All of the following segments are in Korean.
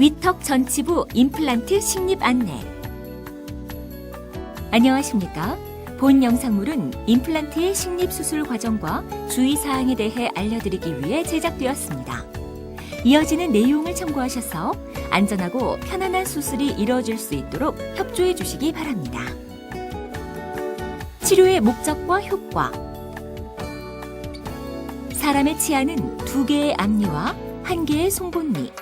위턱 전치부 임플란트 식립 안내. 안녕하십니까? 본 영상물은 임플란트의 식립 수술 과정과 주의 사항에 대해 알려드리기 위해 제작되었습니다. 이어지는 내용을 참고하셔서 안전하고 편안한 수술이 이루어질 수 있도록 협조해 주시기 바랍니다. 치료의 목적과 효과. 사람의 치아는 두 개의 앞니와 한 개의 송곳니,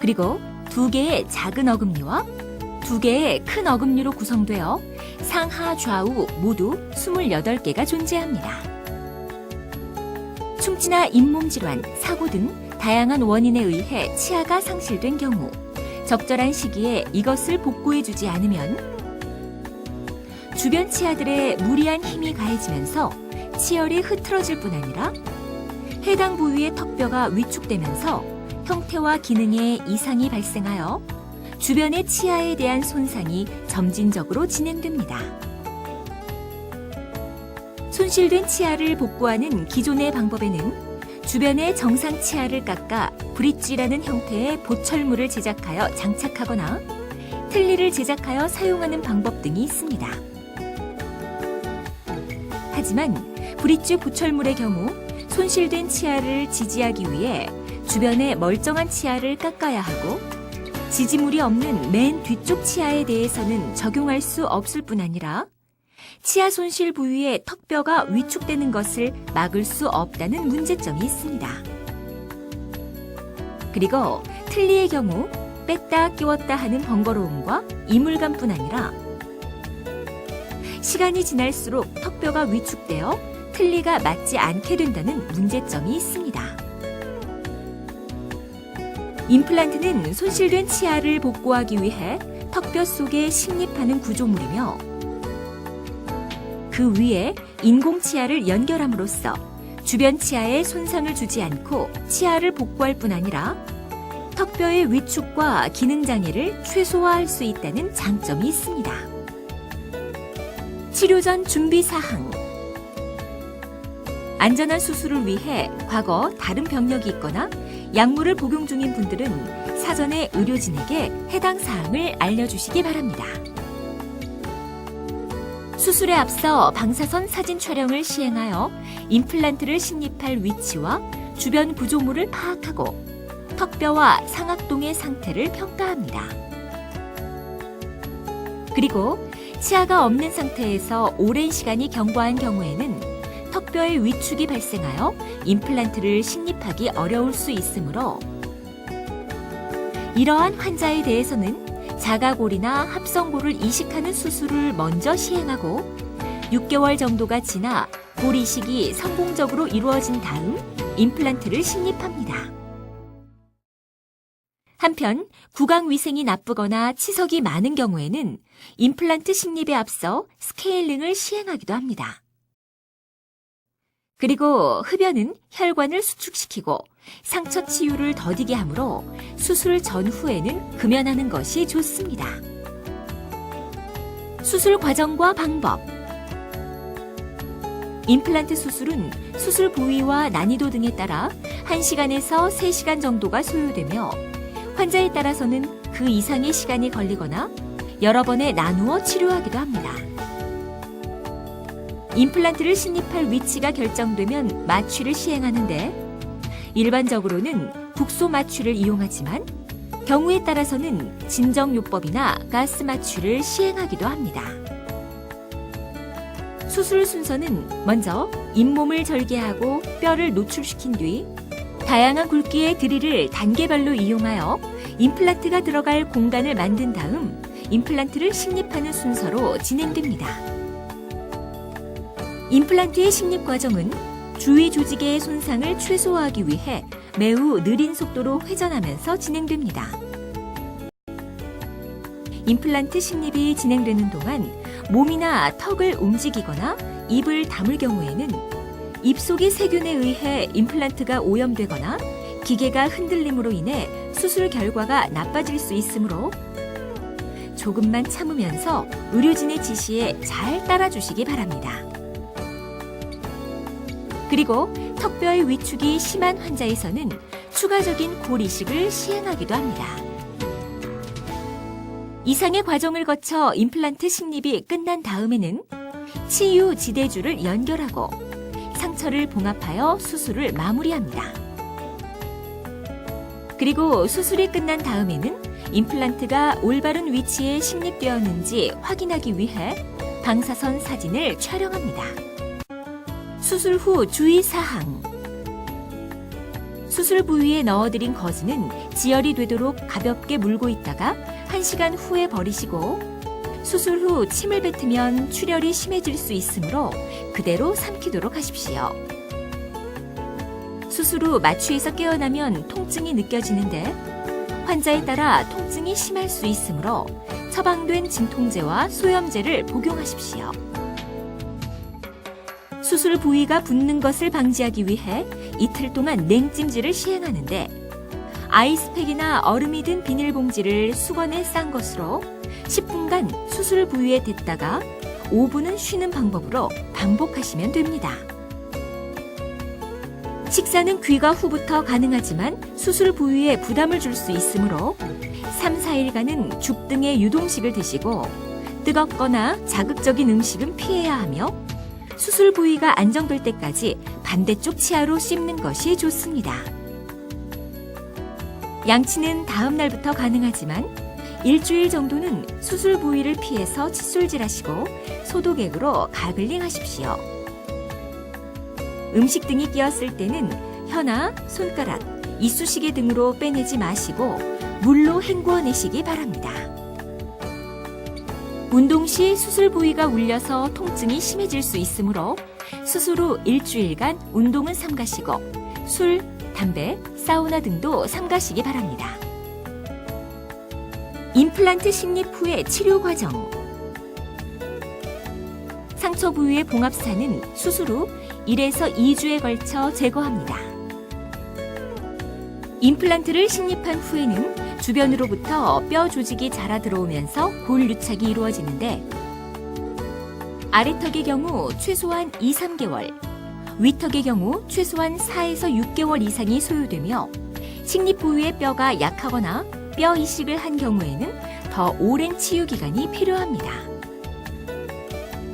그리고 두 개의 작은 어금니와 두 개의 큰 어금니로 구성되어 상하 좌우 모두 28개가 존재합니다. 충치나 잇몸 질환, 사고 등 다양한 원인에 의해 치아가 상실된 경우 적절한 시기에 이것을 복구해주지 않으면 주변 치아들의 무리한 힘이 가해지면서 치열이 흐트러질 뿐 아니라 해당 부위의 턱뼈가 위축되면서 형태와 기능에 이상이 발생하여 주변의 치아에 대한 손상이 점진적으로 진행됩니다. 손실된 치아를 복구하는 기존의 방법에는 주변의 정상 치아를 깎아 브릿지라는 형태의 보철물을 제작하여 장착하거나 틀니를 제작하여 사용하는 방법 등이 있습니다. 하지만 브릿지 보철물의 경우 손실된 치아를 지지하기 위해 주변의 멀쩡한 치아를 깎아야 하고 지지물이 없는 맨 뒤쪽 치아에 대해서는 적용할 수 없을 뿐 아니라 치아 손실 부위의 턱뼈가 위축되는 것을 막을 수 없다는 문제점이 있습니다. 그리고 틀니의 경우 뺐다 끼웠다 하는 번거로움과 이물감뿐 아니라 시간이 지날수록 턱뼈가 위축되어 틀니가 맞지 않게 된다는 문제점이 있습니다. 임플란트는 손실된 치아를 복구하기 위해 턱뼈 속에 식립하는 구조물이며 그 위에 인공 치아를 연결함으로써 주변 치아에 손상을 주지 않고 치아를 복구할 뿐 아니라 턱뼈의 위축과 기능 장애를 최소화할 수 있다는 장점이 있습니다. 치료 전 준비 사항 안전한 수술을 위해 과거 다른 병력이 있거나 약물을 복용 중인 분들은 사전에 의료진에게 해당 사항을 알려주시기 바랍니다. 수술에 앞서 방사선 사진 촬영을 시행하여 임플란트를 식립할 위치와 주변 구조물을 파악하고 턱뼈와 상악동의 상태를 평가합니다. 그리고 치아가 없는 상태에서 오랜 시간이 경과한 경우에는 턱 뼈의 위축이 발생하여 임플란트를 식립하기 어려울 수 있으므로 이러한 환자에 대해서는 자가골이나 합성골을 이식하는 수술을 먼저 시행하고 6개월 정도가 지나 골 이식이 성공적으로 이루어진 다음 임플란트를 식립합니다. 한편 구강 위생이 나쁘거나 치석이 많은 경우에는 임플란트 식립에 앞서 스케일링을 시행하기도 합니다. 그리고 흡연은 혈관을 수축시키고 상처 치유를 더디게 하므로 수술 전후에는 금연하는 것이 좋습니다. 수술 과정과 방법 임플란트 수술은 수술 부위와 난이도 등에 따라 1시간에서 3시간 정도가 소요되며 환자에 따라서는 그 이상의 시간이 걸리거나 여러 번에 나누어 치료하기도 합니다. 임플란트를 식립할 위치가 결정되면 마취를 시행하는데 일반적으로는 국소 마취를 이용하지만 경우에 따라서는 진정요법이나 가스 마취를 시행하기도 합니다. 수술 순서는 먼저 잇몸을 절개하고 뼈를 노출시킨 뒤 다양한 굵기의 드릴을 단계별로 이용하여 임플란트가 들어갈 공간을 만든 다음 임플란트를 식립하는 순서로 진행됩니다. 임플란트의 식립 과정은 주위 조직의 손상을 최소화하기 위해 매우 느린 속도로 회전하면서 진행됩니다. 임플란트 식립이 진행되는 동안 몸이나 턱을 움직이거나 입을 다물 경우에는 입속의 세균에 의해 임플란트가 오염되거나 기계가 흔들림으로 인해 수술 결과가 나빠질 수 있으므로 조금만 참으면서 의료진의 지시에 잘 따라주시기 바랍니다. 그리고 턱뼈의 위축이 심한 환자에서는 추가적인 골 이식을 시행하기도 합니다. 이상의 과정을 거쳐 임플란트 식립이 끝난 다음에는 치유 지대주를 연결하고 상처를 봉합하여 수술을 마무리합니다. 그리고 수술이 끝난 다음에는 임플란트가 올바른 위치에 식립되었는지 확인하기 위해 방사선 사진을 촬영합니다. 수술 후 주의사항. 수술 부위에 넣어드린 거즈는 지혈이 되도록 가볍게 물고 있다가 1시간 후에 버리시고 수술 후 침을 뱉으면 출혈이 심해질 수 있으므로 그대로 삼키도록 하십시오. 수술 후 마취에서 깨어나면 통증이 느껴지는데 환자에 따라 통증이 심할 수 있으므로 처방된 진통제와 소염제를 복용하십시오. 수술 부위가 붓는 것을 방지하기 위해 이틀 동안 냉찜질을 시행하는데 아이스팩이나 얼음이 든 비닐봉지를 수건에 싼 것으로 10분간 수술 부위에 댔다가 5분은 쉬는 방법으로 반복하시면 됩니다. 식사는 귀가 후부터 가능하지만 수술 부위에 부담을 줄 수 있으므로 3, 4일간은 죽 등의 유동식을 드시고 뜨겁거나 자극적인 음식은 피해야 하며 수술 부위가 안정될 때까지 반대쪽 치아로 씹는 것이 좋습니다. 양치는 다음 날부터 가능하지만 일주일 정도는 수술 부위를 피해서 칫솔질 하시고 소독액으로 가글링 하십시오. 음식 등이 끼었을 때는 혀나 손가락, 이쑤시개 등으로 빼내지 마시고 물로 헹구어내시기 바랍니다. 운동 시 수술 부위가 울려서 통증이 심해질 수 있으므로 수술 후 일주일간 운동은 삼가시고 술, 담배, 사우나 등도 삼가시기 바랍니다. 임플란트 식립 후의 치료 과정. 상처 부위의 봉합사는 수술 후 1에서 2주에 걸쳐 제거합니다. 임플란트를 식립한 후에는 주변으로부터 뼈 조직이 자라 들어오면서 골 유착이 이루어지는데 아래턱의 경우 최소한 2, 3개월, 위턱의 경우 최소한 4에서 6개월 이상이 소요되며 식립 부위의 뼈가 약하거나 뼈 이식을 한 경우에는 더 오랜 치유 기간이 필요합니다.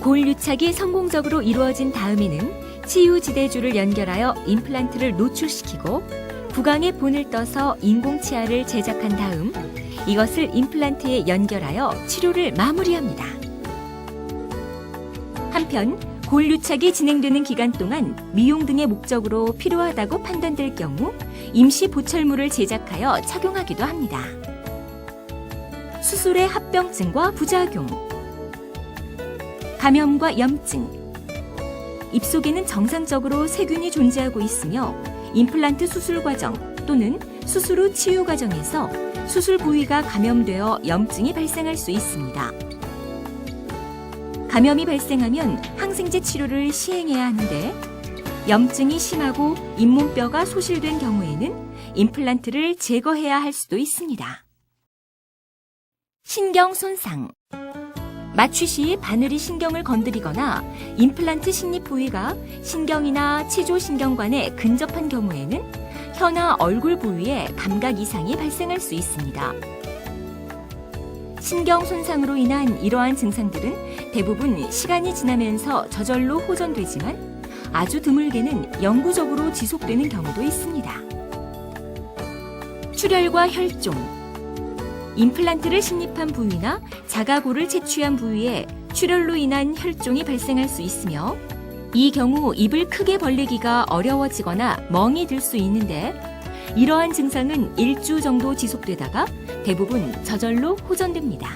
골 유착이 성공적으로 이루어진 다음에는 치유 지대주를 연결하여 임플란트를 노출시키고 구강에 본을 떠서 인공치아를 제작한 다음 이것을 임플란트에 연결하여 치료를 마무리합니다. 한편 골 유착이 진행되는 기간 동안 미용 등의 목적으로 필요하다고 판단될 경우 임시 보철물을 제작하여 착용하기도 합니다. 수술의 합병증과 부작용 감염과 염증 입 속에는 정상적으로 세균이 존재하고 있으며 임플란트 수술 과정 또는 수술 후 치유 과정에서 수술 부위가 감염되어 염증이 발생할 수 있습니다. 감염이 발생하면 항생제 치료를 시행해야 하는데 염증이 심하고 잇몸뼈가 소실된 경우에는 임플란트를 제거해야 할 수도 있습니다. 신경 손상 마취 시 바늘이 신경을 건드리거나 임플란트 식립 부위가 신경이나 치조신경관에 근접한 경우에는 혀나 얼굴 부위에 감각 이상이 발생할 수 있습니다. 신경 손상으로 인한 이러한 증상들은 대부분 시간이 지나면서 저절로 호전되지만 아주 드물게는 영구적으로 지속되는 경우도 있습니다. 출혈과 혈종 임플란트를 식립한 부위나 자가골을 채취한 부위에 출혈로 인한 혈종이 발생할 수 있으며 이 경우 입을 크게 벌리기가 어려워지거나 멍이 들 수 있는데 이러한 증상은 일주 정도 지속되다가 대부분 저절로 호전됩니다.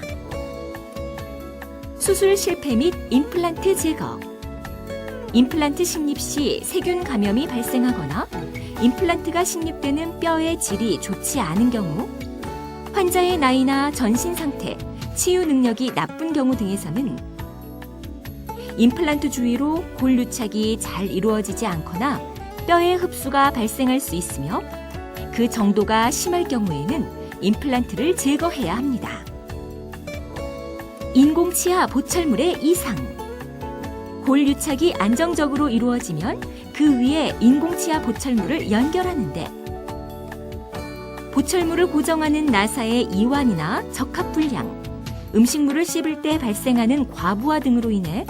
수술 실패 및 임플란트 제거 임플란트 식립 시 세균 감염이 발생하거나 임플란트가 식립되는 뼈의 질이 좋지 않은 경우 환자의 나이나 전신 상태, 치유 능력이 나쁜 경우 등에서는 임플란트 주위로 골 유착이 잘 이루어지지 않거나 뼈의 흡수가 발생할 수 있으며 그 정도가 심할 경우에는 임플란트를 제거해야 합니다. 인공치아 보철물의 이상 골 유착이 안정적으로 이루어지면 그 위에 인공치아 보철물을 연결하는데 보철물을 고정하는 나사의 이완이나 적합 불량, 음식물을 씹을 때 발생하는 과부하 등으로 인해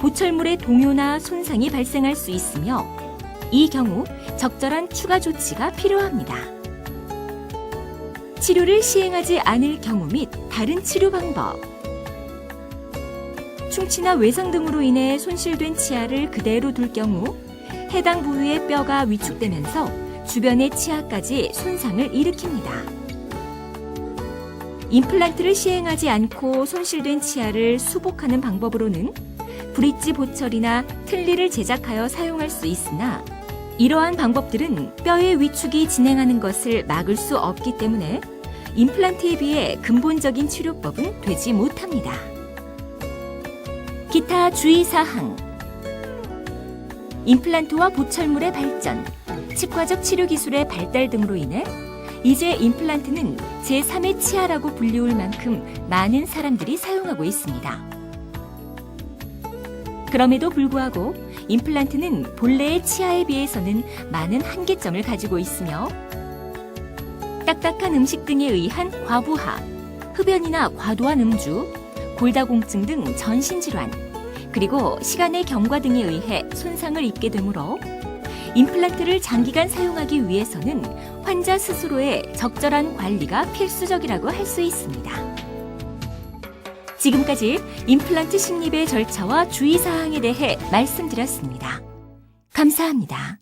보철물의 동요나 손상이 발생할 수 있으며 이 경우 적절한 추가 조치가 필요합니다. 치료를 시행하지 않을 경우 및 다른 치료 방법. 충치나 외상 등으로 인해 손실된 치아를 그대로 둘 경우 해당 부위의 뼈가 위축되면서 주변의 치아까지 손상을 일으킵니다. 임플란트를 시행하지 않고 손실된 치아를 수복하는 방법으로는 브릿지 보철이나 틀니를 제작하여 사용할 수 있으나 이러한 방법들은 뼈의 위축이 진행하는 것을 막을 수 없기 때문에 임플란트에 비해 근본적인 치료법은 되지 못합니다. 기타 주의사항 임플란트와 보철물의 발전, 치과적 치료 기술의 발달 등으로 인해 이제 임플란트는 제3의 치아라고 불리울 만큼 많은 사람들이 사용하고 있습니다. 그럼에도 불구하고 임플란트는 본래의 치아에 비해서는 많은 한계점을 가지고 있으며 딱딱한 음식 등에 의한 과부하, 흡연이나 과도한 음주, 골다공증 등 전신질환, 그리고 시간의 경과 등에 의해 손상을 입게 되므로 임플란트를 장기간 사용하기 위해서는 환자 스스로의 적절한 관리가 필수적이라고 할 수 있습니다. 지금까지 임플란트 식립의 절차와 주의사항에 대해 말씀드렸습니다. 감사합니다.